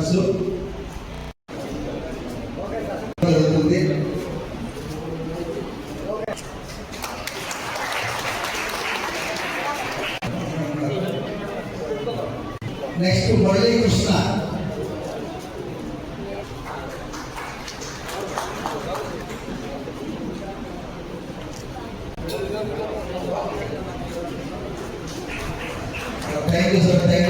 Members జరుగుతుంది next Murali Krishna thank you sir thank you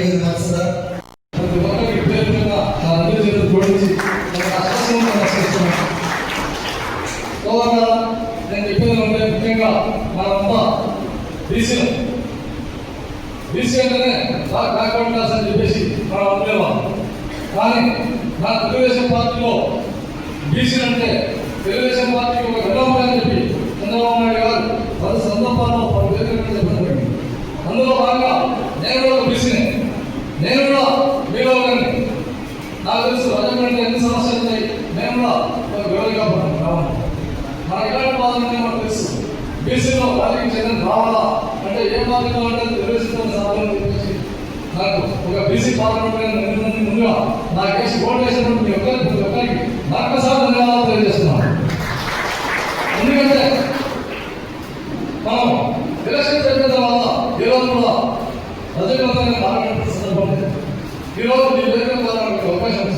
మనమంతా బీసీలు బీసీ అంటేనే నాకు బ్యాక్గ్రౌండ్ క్లాస్ అని చెప్పేసి మనం అనుకునేవాళ్ళం కానీ నా తెలుగుదేశం పార్టీలో బీసీలు అంటే తెలుగుదేశం పార్టీకి ఒక విలోమం అని చెప్పి చంద్రబాబు నాయుడు గారు పలు సందర్భాల్లో పలు వేదికల మీద చెప్పడం జరిగింది. అందులో భాగంగా నేను కూడా ఒక బీసీని. నేను కూడా మీలో కానీ నాకు తెలుసు రజకంటే ఎన్ని సమస్యలు ఉన్నాయి. నేను కూడా ఒక వివరంగా రావాలి మనకి ఎలాంటి బాధలు బీసీలో రాజకీయ చైతన్యం రావాలా అంటే ఏ మార్గంలో అంటే తెలుగుదేశం నాకు ఒక బీసీ పార్లమెంట్ ముందుగా నాకు వేసి ఓటు వేసినప్పుడు మీ ఒక్కరికి ప్రతి ఒక్కరికి ధన్యవాదాలు తెలియజేస్తున్నాను. ఎందుకంటే మనం ఎలక్షన్ జరిగిన తర్వాత ఈరోజు కూడా ప్రజలందరినీ సందర్భం ఈరోజు మీ ద్వారా మీకు అవకాశం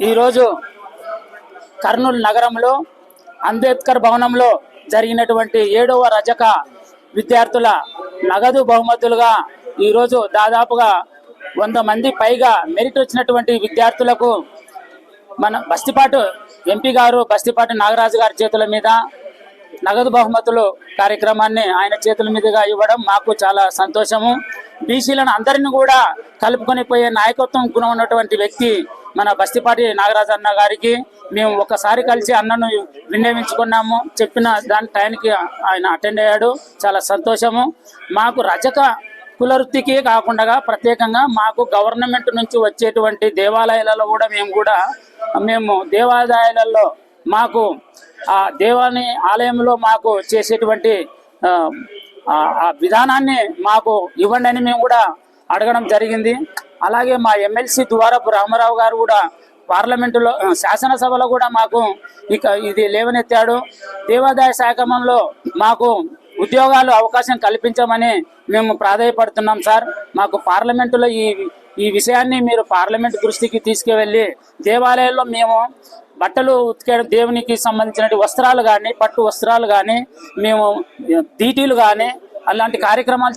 ఈరోజు కర్నూలు నగరంలో అంబేద్కర్ భవనంలో జరిగినటువంటి ఏడవ రజక విద్యార్థుల నగదు బహుమతులుగా ఈరోజు దాదాపుగా వంద మంది పైగా మెరిట్ వచ్చినటువంటి విద్యార్థులకు మన బస్తిపాటు ఎంపీ గారు బస్తిపాటి నాగరాజు గారి చేతుల మీద నగదు బహుమతులు కార్యక్రమాన్ని ఆయన చేతుల మీదుగా ఇవ్వడం మాకు చాలా సంతోషము. బీసీలను అందరిని కూడా కలుపుకొని పోయే నాయకత్వం గుణం ఉన్నటువంటి వ్యక్తి మన బస్తిపాటి నాగరాజు అన్న గారికి మేము ఒకసారి కలిసి అన్నను విన్నవించుకున్నాము. చెప్పిన దాని టైంకి ఆయన అటెండ్ అయ్యాడు. చాలా సంతోషము. మాకు రజక కులవృత్తికి కాకుండా ప్రత్యేకంగా మాకు గవర్నమెంట్ నుంచి వచ్చేటువంటి దేవాలయాలలో కూడా మేము కూడా మేము దేవాలయాలలో మాకు ఆ దేవాని ఆలయంలో మాకు చేసేటువంటి ఆ, విధానాన్ని మాకు ఇవ్వండి అని మేము కూడా అడగడం జరిగింది. అలాగే మా ఎమ్మెల్సీ ద్వారపు రామారావు గారు కూడా పార్లమెంటులో శాసనసభలో కూడా మాకు ఇక ఇది లేవనెత్తాడు. దేవాదాయ శాఖంలో మాకు ఉద్యోగాలు అవకాశం కల్పించమని మేము ప్రాధాయపడుతున్నాం సార్. మాకు పార్లమెంటులో ఈ ఈ విషయాన్ని మీరు పార్లమెంట్ దృష్టికి తీసుకువెళ్ళి దేవాలయాల్లో మేము బట్టలు ఉతికేయడం దేవునికి సంబంధించిన వస్త్రాలు కానీ పట్టు వస్త్రాలు కానీ మేము దీటీలు కానీ అలాంటి కార్యక్రమాలు